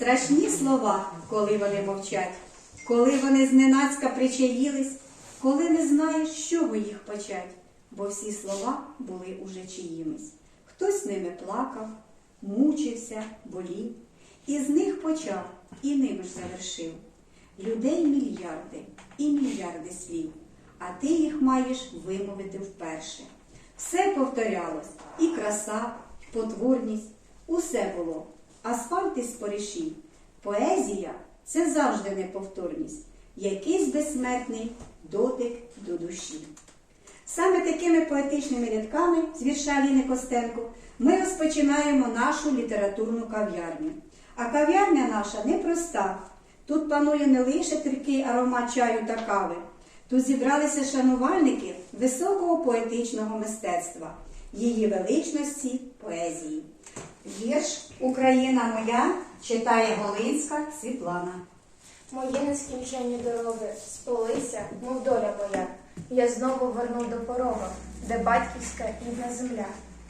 Страшні слова, коли вони мовчать, коли вони зненацька причаїлись, коли не знаєш, з чого їх почать, бо всі слова були уже чиїмись. Хтось ними плакав, мучився, болів, і з них почав, і ними ж завершив. Людей мільярди і мільярди слів, а ти їх маєш вимовити вперше. Все повторялось, і краса, і потворність, усе було. Асфальт із споришів. Поезія це завжди неповторність, якийсь безсмертний дотик до душі. Саме такими поетичними рядками з вірша Ліни Костенко ми розпочинаємо нашу літературну кав'ярню. А кав'ярня наша непроста. Тут панує не лише терпкий аромат чаю та кави. Тут зібралися шанувальники високого поетичного мистецтва, її величності поезії. Вірш Україна моя читає Голинська Світлана. Мої нескінченні дороги сполися, мов доля моя. Я знову верну до порога, де батьківська рідна земля.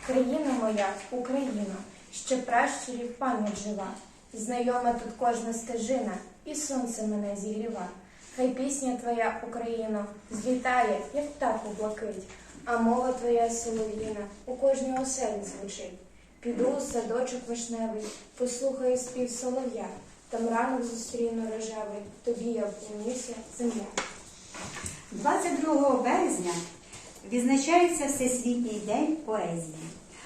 Країна моя, Україна, ще пращурів пам'ять жива. Знайома тут кожна стежина, і сонце мене зігріва. Хай пісня твоя, Україно, злітає, як птах у блакить, а мова твоя солов'їна у кожній оселі звучить. Піду садочок вишневий, послухаю спів солов'я, там ранок зустріну рожевий, тобі я обнімуся, земля. 22 березня відзначається Всесвітній день поезії.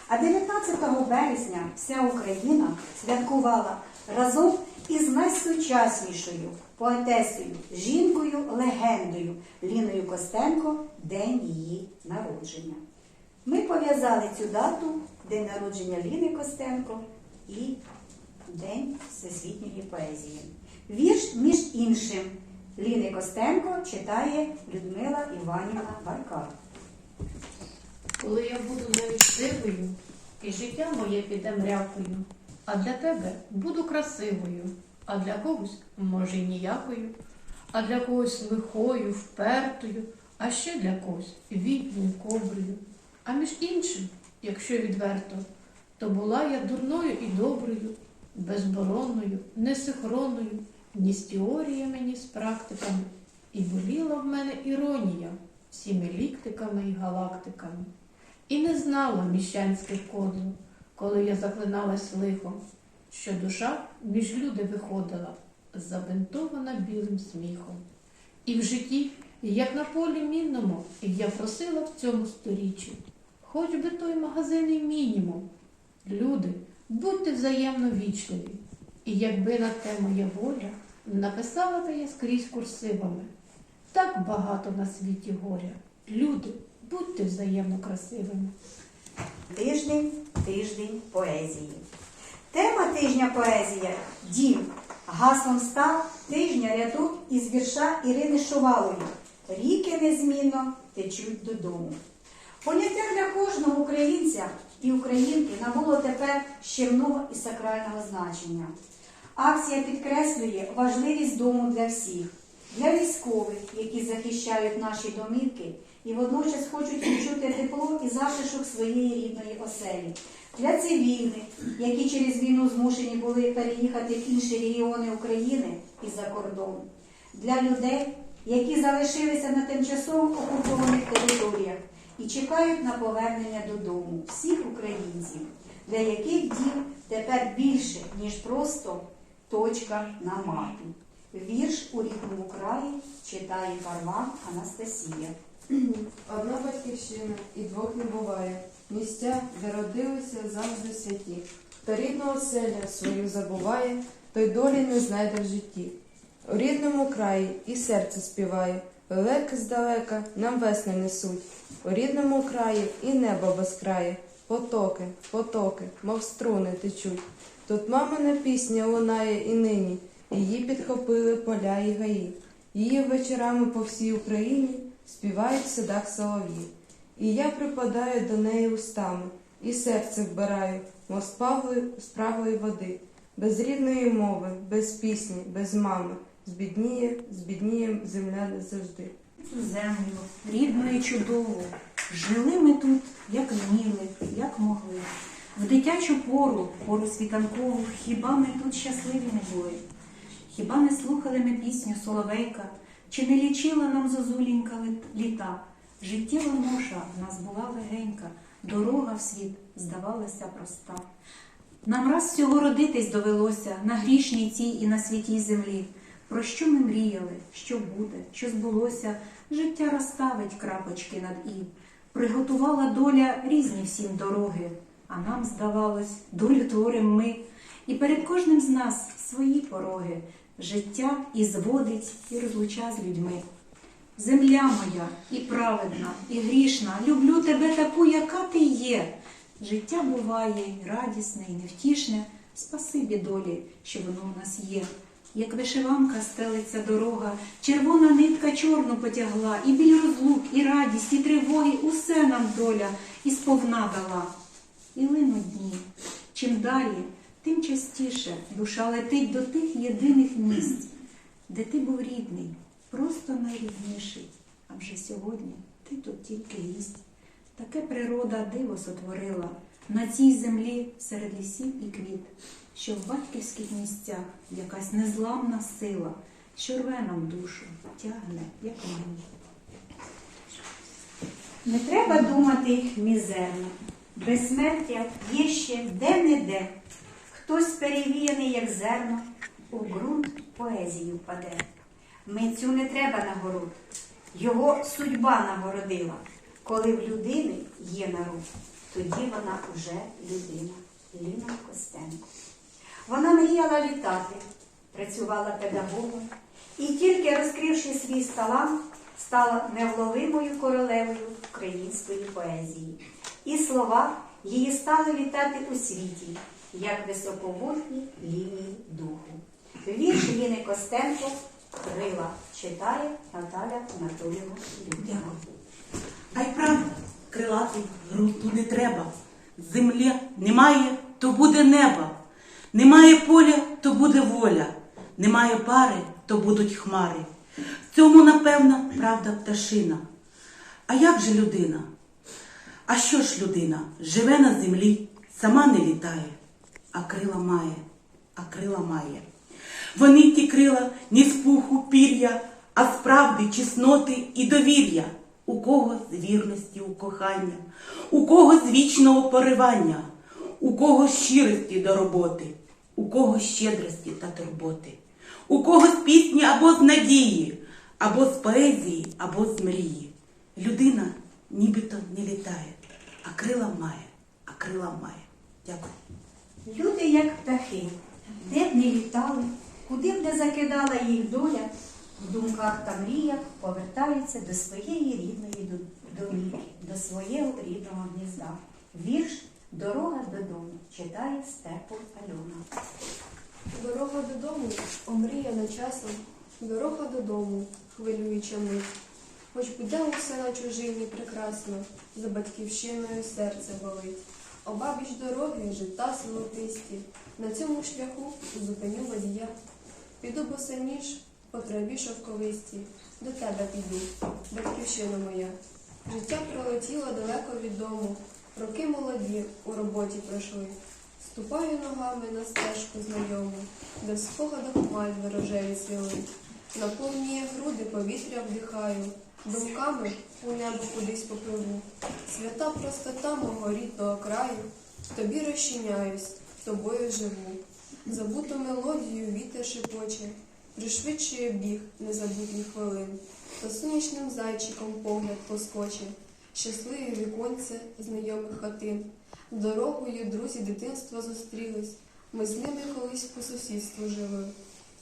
А 19 березня вся Україна святкувала разом із найсучаснішою поетесою, жінкою, легендою Ліною Костенко день її народження. Ми пов'язали цю дату, день народження Ліни Костенко і День Всесвітньої поезії. Вірш, між іншим, Ліни Костенко читає Людмила Іванівна Баркар. Коли я буду невістивою, і життя моє піде мрякою, а для тебе буду красивою, а для когось, може, й ніякою, а для когось лихою, впертою, а ще для когось відьмою, коброю. А між іншим, якщо відверто, то була я дурною і доброю, безборонною, несихронною, ні з теоріями, ні з практиками, і боліла в мене іронія всіми ліктиками і галактиками. І не знала міщанських козу, коли я заклиналась лихом, що душа між люди виходила, забинтована білим сміхом. І в житті, як на полі мінному, я просила в цьому сторіччі, хоч би той магазинний мінімум. Люди, будьте взаємно вічливі, і якби на те моя воля, написала би я скрізь курсивами. Так багато на світі горя. Люди, будьте взаємно красивими. Тиждень, тиждень поезії. Тема тижня поезія Дім. Гаслом став тижня рядок із вірша Ірини Шувалої. Ріки незмінно течуть додому. Поняття для кожного українця і українки набуло тепер щемного і сакрального значення. Акція підкреслює важливість дому для всіх, для військових, які захищають наші домівки і водночас хочуть відчути тепло і затишок своєї рідної оселі, для цивільних, які через війну змушені були переїхати в інші регіони України і за кордон, для людей, які залишилися на тимчасово окупованих територіях і чекають на повернення додому всіх українців, для яких дім тепер більше, ніж просто точка на мапі. Вірш у рідному краї читає Карван Анастасія. Одна батьківщина і двох не буває. Місця, де родилися завжди святі. Та рідну оселя свою забуває, той долі не знайде в житті. У рідному краї і серце співає, лелеки здалека нам весни несуть. У рідному краї і небо безкрає, потоки, потоки, мов струни течуть. Тут мамина пісня лунає і нині, її підхопили поля і гаї. Її вечорами по всій Україні співають в садах солов'ї. І я припадаю до неї устами, і серце вбираю, мов спаглої, спраглої води, без рідної мови, без пісні, без мами, збідніє, збідніє земля не завжди. Цю землю, рідну і чудову. Жили ми тут, як вміли, як могли. В дитячу пору, пору світанкову, хіба ми тут щасливі не були? Хіба не слухали ми пісню Соловейка, чи не лічила нам зозулінька літа? Життєва ноша в нас була легенька, дорога в світ здавалася проста. Нам раз всього родитись довелося на грішній цій і на святій землі. Про що ми мріяли, що буде, що збулося, життя розставить крапочки над і. Приготувала доля різні всім дороги, а нам здавалось, долю творим ми. І перед кожним з нас свої пороги, життя і зводить, і розлуча з людьми. Земля моя і праведна, і грішна, люблю тебе таку, яка ти є. Життя буває й радісне, і невтішне, спасибі долі, що воно в нас є. Як вишиванка стелиться дорога, червона нитка чорну потягла, і біль розлук, і радість, і тривоги, усе нам доля і сповна дала. І линуть дні. Чим далі, тим частіше душа летить до тих єдиних місць, де ти був рідний, просто найрідніший. А вже сьогодні ти тут тільки гість. Таке природа диво сотворила на цій землі серед лісів і квіт, що в батьківських місцях якась незламна сила, що рве нам душу, тягне, як мені. Не треба думати мізерно. Безсмертя є ще де-не-де. Хтось перевіяний, як зерно, у ґрунт поезію впаде. Митцю не треба нагород. Його судьба нагородила. Коли в людини є народ, тоді вона вже людина. Ліна Костенко. Вона мріяла літати, працювала педагогом і тільки розкривши свій талант, стала невловимою королевою української поезії. І слова її стали літати у світі, як високовольтні лінії духу. Вірш Ліни Костенко Крила читає Наталя Анатоліївна Дякую. А й правда, крилатий грунту не треба. Землі немає, то буде небо. Немає поля, то буде воля. Немає пари, то будуть хмари. В цьому, напевно, правда пташина. А як же людина? А що ж людина? Живе на землі, сама не літає, а крила має, а крила має. Вони ті крила ні з пуху пір'я, а з правди, чесноти і довір'я. У кого з вірності у кохання, у кого з вічного поривання, у кого щирості до роботи, у кого щедрості та турботи, у кого з пісні або з надії, або з поезії, або з мрії. Людина нібито не літає, а крила має, а крила має. Дякую. Люди, як птахи, де б не літали, куди б не закидала їх доля, в думках та мріях повертаються до своєї рідної домівки, до свого рідного гнізда. Вірш Дорога додому читає Степу Альона. Дорога додому, омріяна часом, дорога додому, хвилююча мить. Хоч буде усе на чужині прекрасно, за батьківщиною серце болить. Обабіч дороги жита золотисті, на цьому шляху зупиню водія. Піду босоніж по траві шовковисті, до тебе піду, батьківщина моя. Життя пролетіло далеко від дому, роки молоді у роботі пройшли. Ступаю ногами на стежку знайому, де в спогадах мальви рожеві цвіли. Наповнює груди, повітря вдихаю, думками у небо кудись попливу. Свята простота мого рідного краю, тобі розчиняюсь, тобою живу. Забуту мелодію вітер шепоче, пришвидшує біг незабутніх хвилин, то сонячним зайчиком погляд поскоче, щасливі віконце знайомих хатин. Дорогою друзі дитинства зустрілись, ми з ними колись по сусідству жили.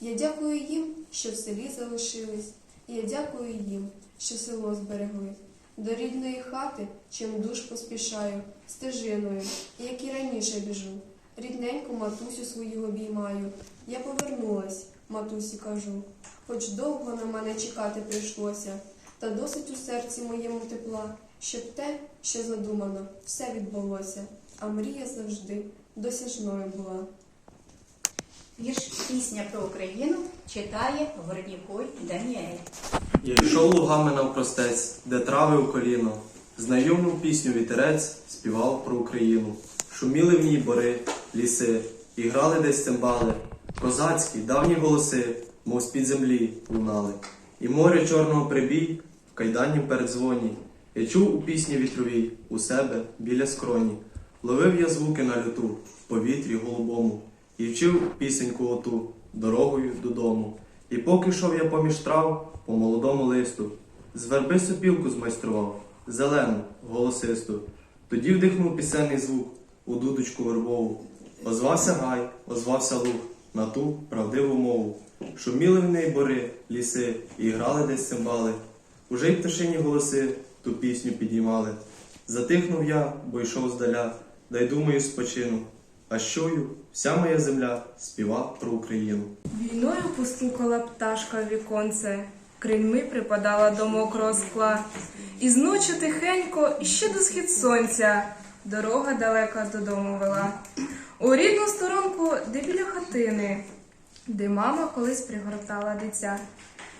Я дякую їм, що в селі залишились, я дякую їм, що село зберегли. До рідної хати, чим душ поспішаю, стежиною, як і раніше біжу. Рідненьку матусю свою обіймаю. Я повернулась, матусі кажу, хоч довго на мене чекати прийшлося, та досить у серці моєму тепла, щоб те, що задумано, все відбулося, а мрія завжди досяжною була. Вірш Пісня про Україну читає Горнікой Даніель. Я йшов лугами навпростець, де трави у коліно, знайому пісню вітерець співав про Україну. шуміли в ній бори, ліси, і грали десь цимбали, козацькі, давні голоси, мов з-під землі лунали. І море чорного прибій в кайданім передзвоні. Я чув у пісні вітровій у себе біля скроні. Ловив я звуки на люту, в повітрі голубому, і вчив пісеньку оту дорогою додому. І поки йшов я поміж трав по молодому листу, з верби сопілку змайстрував, зелену, голосисту. Тоді вдихнув пісенний звук у дудочку вербову. Озвався гай, озвався луг на ту правдиву мову. Шуміли в неї бори, ліси, і грали десь цимбали. Уже й пташині голоси ту пісню підіймали. Затихнув я, бо йшов здаля, да й думаю спочину. А щою вся моя земля співа про Україну. Війною постукала пташка віконце, крильми припадала до мокрого скла. І зночі тихенько, і ще до схід сонця, дорога далека додому вела. У рідну сторонку, де біля хатини, де мама колись пригортала дитя.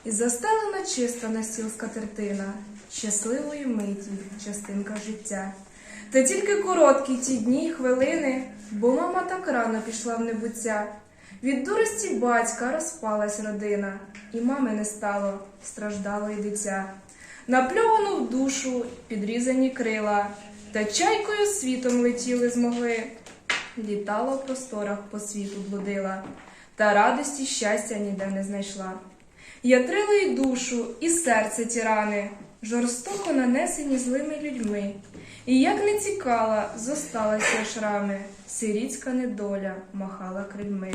І застелена чисто на стіл скатертина, щасливої миті, частинка життя. Та тільки короткі ті дні й хвилини, бо мама так рано пішла в небуття. Від дурості батька розпалась родина, і мами не стало, страждало й дитя. Напльовану в душу підрізані крила, та чайкою світом летіли змогли. Літала в просторах по світу блудила, та радості щастя ніде не знайшла. Ятрила й душу, і серце ті рани, жорстоко нанесені злими людьми. І як не цікала, зосталася шрами, сирітська недоля махала крильми.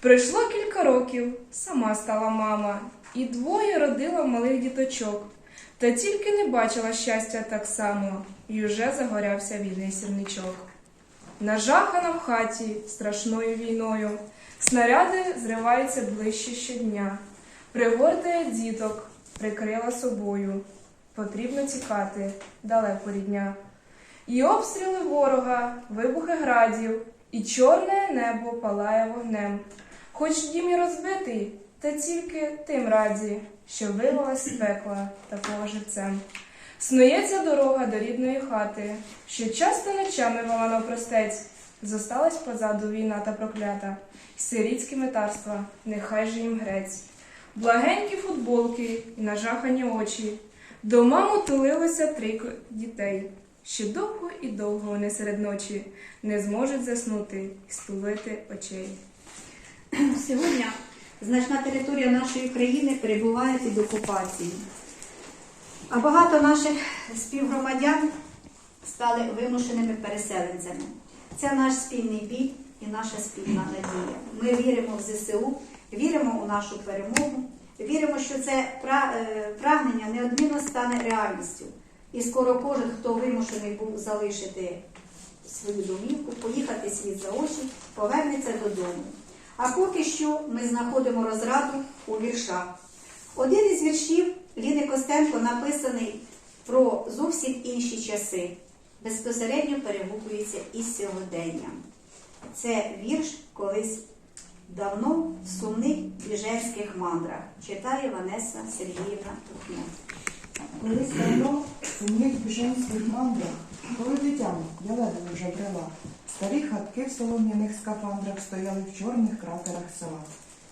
Пройшло кілька років, сама стала мама, і двоє родила малих діточок. Та тільки не бачила щастя так само, і уже загорявся вільний сірничок. Нажахана в хаті страшною війною, снаряди зриваються ближче щодня. Пригортає діток, прикрила собою. Потрібно тікати далеко рідня. І обстріли ворога, вибухи градів, і чорне небо палає вогнем. Хоч дім і розбитий, та тільки тим раді, що вирвалась пекла такого живцем. Снується дорога до рідної хати, що часто ночами вела навпростець. Зосталась позаду війна та проклята, сирітські метарства, нехай же їм грець. Благенькі футболки і нажахані очі. До маму тулилося трійко дітей. Ще довго і довго вони серед ночі не зможуть заснути і стулити очей. Сьогодні значна територія нашої країни перебуває під окупацією. А багато наших співгромадян стали вимушеними переселенцями. Це наш спільний біль і наша спільна надія. Ми віримо в ЗСУ, віримо у нашу перемогу, віримо, що це е, прагнення неодмінно стане реальністю. І скоро кожен, хто вимушений був залишити свою домівку, поїхати світ за очі, повернеться додому. А поки що ми знаходимо розраду у віршах. Один із віршів Ліни Костенко написаний про зовсім інші часи, безпосередньо перегукується із сьогоденням. Це вірш колись давно в сумних мандрах. Читає Ванеса Сергіївна Тухня. Колись давно у них біженських мандрах, коли дитям я ледве вже брела, старі хатки в солом'яних скафандрах стояли в чорних кратерах села.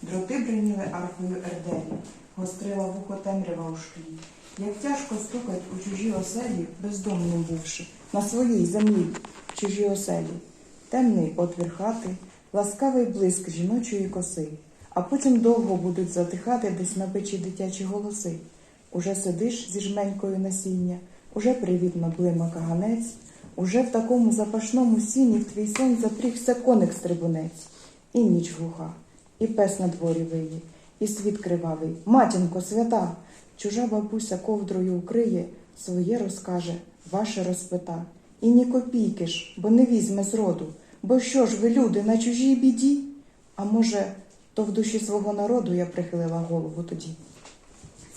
Дроти бриніли аркою ерделі, гострила вухо темрява у шклі. Як тяжко стукать у чужі оселі, бездомним бувши, на своїй землі, в чужій оселі. Темний отвір хати, ласкавий блиск жіночої коси, а потім довго будуть затихати десь на печі дитячі голоси. Уже сидиш зі жменькою насіння, уже привітно блима каганець, уже в такому запашному сіні в твій сон запрігся коник стрибунець, і ніч глуха, і пес на дворі виє, і світ кривавий, матінко свята, чужа бабуся ковдрою укриє, своє розкаже, ваше розпита. І ні копійки ж, бо не візьме зроду, бо що ж ви, люди, на чужій біді? А може, то в душі свого народу я прихилила голову тоді.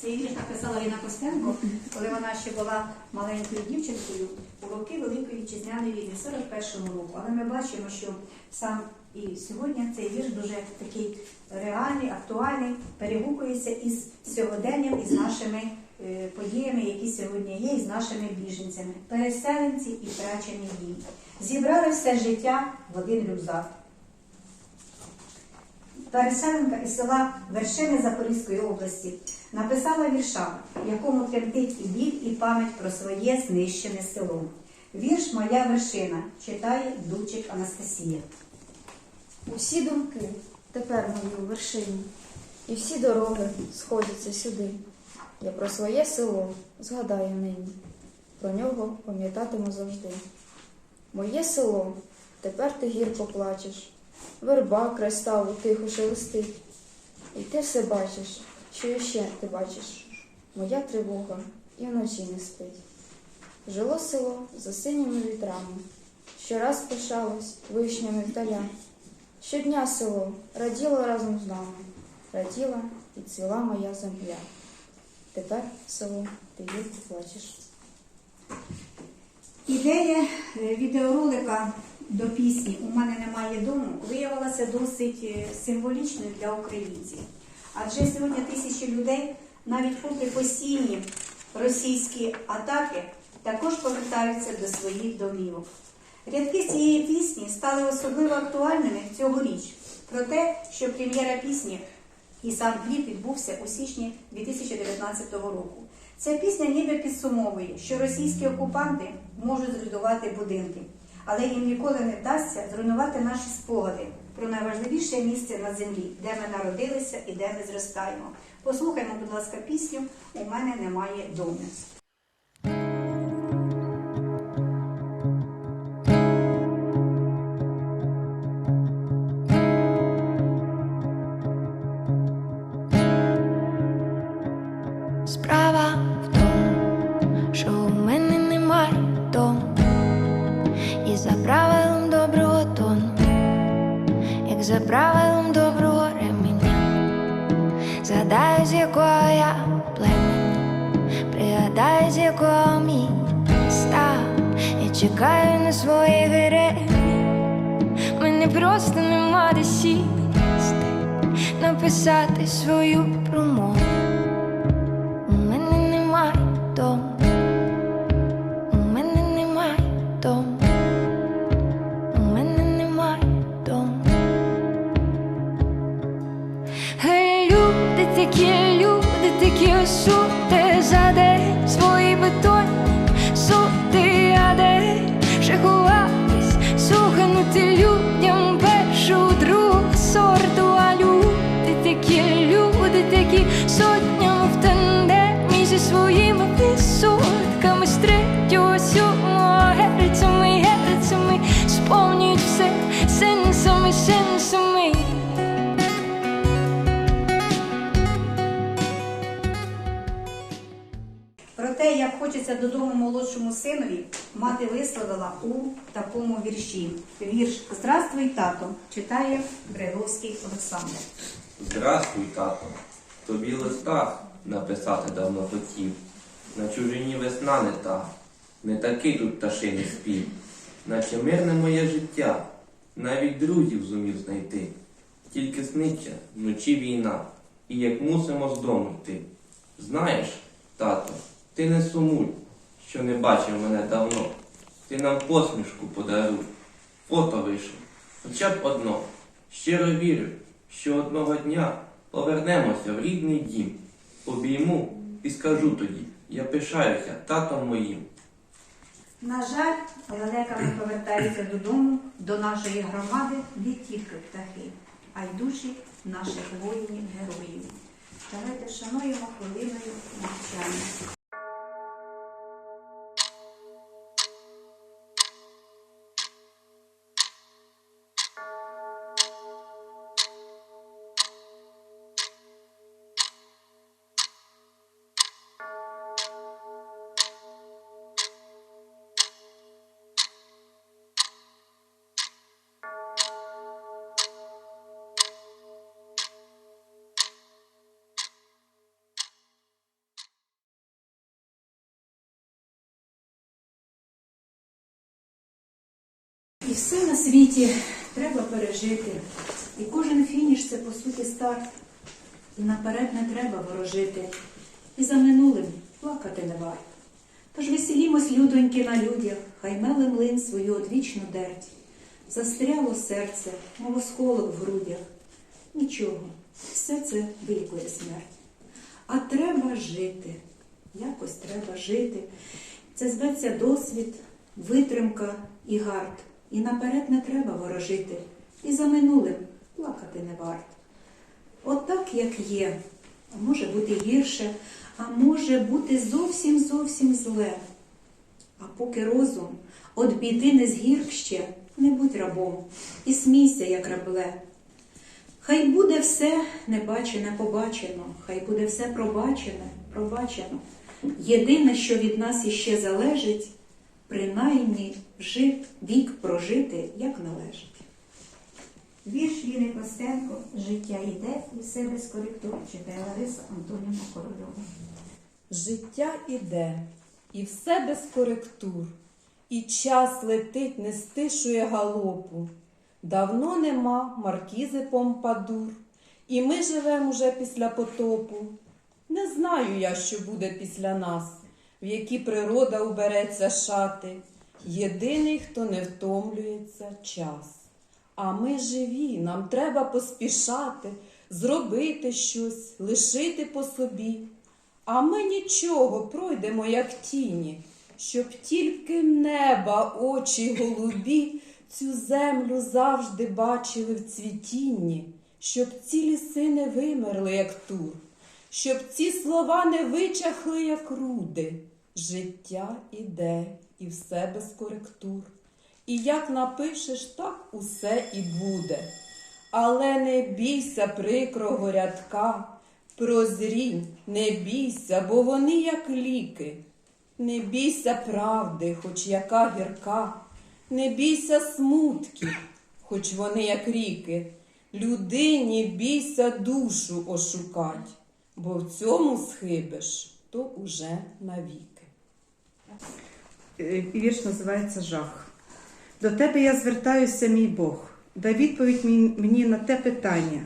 Цей вірш написала Ліна Костенко, коли вона ще була маленькою дівчинкою у роки Великої вітчизняної війни, 41-го року. Але ми бачимо, що сам і сьогодні цей вірш дуже такий реальний, актуальний, перегукується із сьогоденням, із нашими е, подіями, які сьогодні є, і з нашими біженцями. Переселенці і втрачені дії. зібрали все життя в один рюкзак. Переселенка із села Вершини Запорізької області написала вірша, в якому тремтить і біль, і пам'ять про своє знищене село. Вірш Моя вершина читає Дучик Анастасія. Усі думки тепер мої у вершині, і всі дороги сходяться сюди. Я про своє село згадаю нині, про нього пам'ятатиму завжди. Моє село, тепер ти гірко плачеш, верба край ставу тихо шелестить. І ти все бачиш, що іще ти бачиш. Моя тривога і вночі не спить. Жило село за синіми вітрами, щораз пишалось вишнями вдаля. Щодня село раділо разом з нами, раділа і цвіла моя земля. Тепер село ти гірко плачеш. Ідея е, відеоролика до пісні У мене немає дому виявилася досить е, символічною для українців. Адже сьогодні тисячі людей, навіть попри постійні російські атаки, також повертаються до своїх домівок. Рядки цієї пісні стали особливо актуальними цьогоріч про те, що прем'єра пісні і сам кліп відбувся у січні 2019 року. Ця пісня ніби підсумовує, що російські окупанти можуть зруйнувати будинки, але їм ніколи не вдасться зруйнувати наші спогади про найважливіше місце на землі, де ми народилися і де ми зростаємо. Послухаймо, будь ласка, пісню У мене немає дому. Написати свою промову. У мене немає дому, у мене немає дому, у мене немає дому. Гей, люди такі, люди такі осуди хочеться додому молодшому синові, мати висловила у такому вірші. Вірш Здравствуй, тато читає Бриловський Олександр. Здравствуй, тато. Тобі листа написати давно хотів. На чужині весна не та, не такий тут пташиний спів, наче мирне моє життя, навіть друзів зумів знайти. Тільки сниться вночі війна, і як мусимо з дому йти. Знаєш, тато, ти не сумуй, що не бачив мене давно. Ти нам посмішку подаруй, фото вийшов, хоча б одно. Щиро вірю, що одного дня повернемося в рідний дім. Обійму і скажу тоді, я пишаюся татом моїм. На жаль, лелека не повертається додому, до нашої громади не тільки птахи, а й душі наших воїнів-героїв. Давайте вшануємо хвилиною мовчання. І все на світі треба пережити. І кожен фініш це по суті старт. І наперед не треба ворожити. І за минулим плакати не варто. Тож веселімось, людоньки, на людях, хай меле млин свою одвічну дерть. Застряло серце, мов осколок в грудях. Нічого, все це вилікує смерть. А треба жити, якось треба жити. Це зветься досвід, витримка і гард. І наперед не треба ворожити, і за минулим плакати не варт. От так, як є, а може бути гірше, а може бути зовсім зовсім зле. А поки розум от біди не згірк ще, не будь рабом, і смійся, як рабле. Хай буде все небачене побачено, хай буде все пробачене, пробачено. Єдине, що від нас іще залежить, принаймні жив вік прожити, як належить. Вірш Ліни Костенко «Життя йде» і все без коректур читає Лариса Антонівна Корольова. Життя іде, і все без коректур, і час летить, не стишує галопу. Давно нема маркізи Помпадур, і ми живемо уже після потопу. Не знаю я, що буде після нас, в які природа убереться шати. Єдиний, хто не втомлюється, час. А ми живі, нам треба поспішати, зробити щось, лишити по собі. А ми нічого пройдемо, як тіні, щоб тільки неба очі голубі цю землю завжди бачили в цвітінні, щоб ці ліси не вимерли, як тур, щоб ці слова не вичахли, як руди. Життя іде, і все без коректур. І як напишеш, так усе і буде. Але не бійся прикрого рядка, прозрінь, не бійся, бо вони як ліки. Не бійся правди, хоч яка гірка, не бійся смутків, хоч вони як ріки. Людині бійся душу ошукать, бо в цьому схибиш, то уже навіки. Е, Вірш називається Жах. До тебе я звертаюся, мій Бог. Дай відповідь мені- на те питання,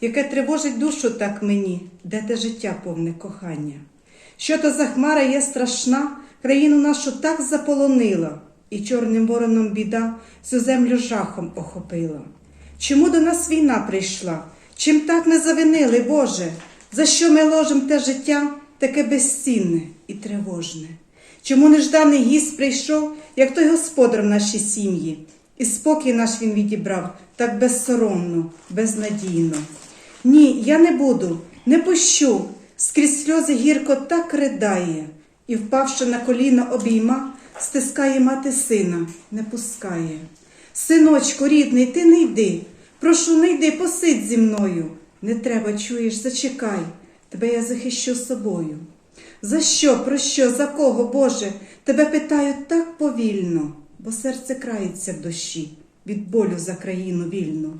яке тривожить душу так мені, де те життя повне кохання. Що то за хмара є страшна, країну нашу так заполонила, і чорним вороном біда всю землю жахом охопила. Чому до нас війна прийшла? Чим так не завинили, Боже? За що ми ложим те життя таке безцінне і тривожне? Чому нежданий гість прийшов, як той господар в нашій сім'ї, і спокій наш він відібрав так безсоромно, безнадійно. Ні, я не буду, не пущу, скрізь сльози гірко так ридає, і, впавши на коліна обійма, стискає мати сина, не пускає. Синочку, рідний, ти не йди, прошу, не йди, посидь зі мною. Не треба, чуєш, зачекай, тебе я захищу собою. За що, про що, за кого, Боже? Тебе питають так повільно, бо серце крається в душі від болю за країну вільну,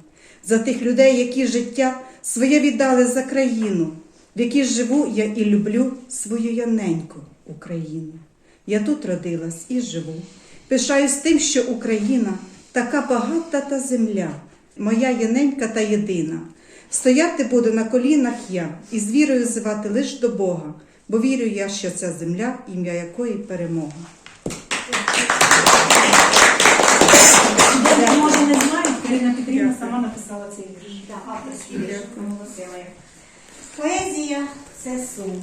за тих людей, які життя своє віддали за країну, в якій живу я і люблю свою яненьку Україну. Я тут родилась і живу. Пишаюсь тим, що Україна така багата та земля, моя яненька та єдина. Стояти буду на колінах я і з вірою звати лиш до Бога, бо вірю я, що ця земля, ім'я якої перемога. Може, не знаю, Карина Петрівна сама написала цей вірш. Авторський вірш. Поезія це сум,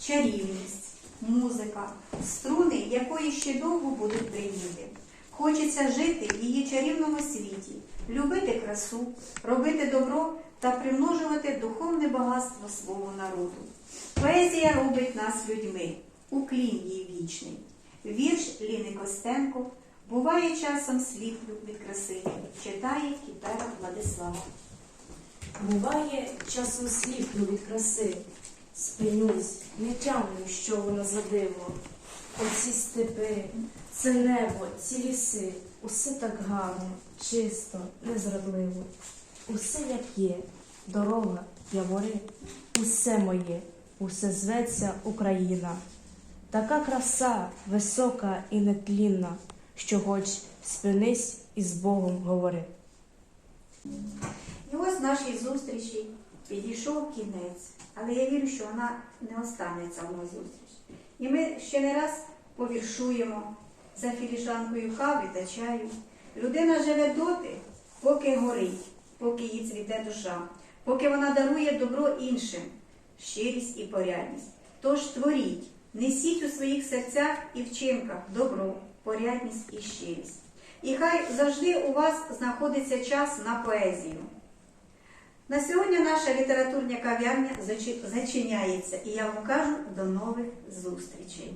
чарівність, музика, струни, якої ще довго будуть приїти. Хочеться жити в її чарівному світі, любити красу, робити добро та примножувати духовне багатство свого народу. Поезія робить нас людьми, уклін їй вічний. Вірш Ліни Костенко буває часом сліплю від краси, читає Кіпера Владислава. Буває часом сліпну від краси, спинюсь, не тямлю, що воно за диво. Оці степи, це небо, ці ліси, усе так гарно, чисто, незрадливо. Усе як є, дорога, явори, усе моє, усе зветься Україна. Така краса висока і нетлінна, що хоч спинись і з Богом говори. І ось нашій зустрічі підійшов кінець, але я вірю, що вона не остане ця нас зустріч. І ми ще не раз повіршуємо за філіжанкою кави та чаю. Людина живе доти, поки горить, поки їй цвіте душа, поки вона дарує добро іншим, щирість і порядність. Тож творіть, несіть у своїх серцях і вчинках добро, порядність і щирість. І хай завжди у вас знаходиться час на поезію. На сьогодні наша літературна кав'ярня зачиняється, і я вам кажу до нових зустрічей.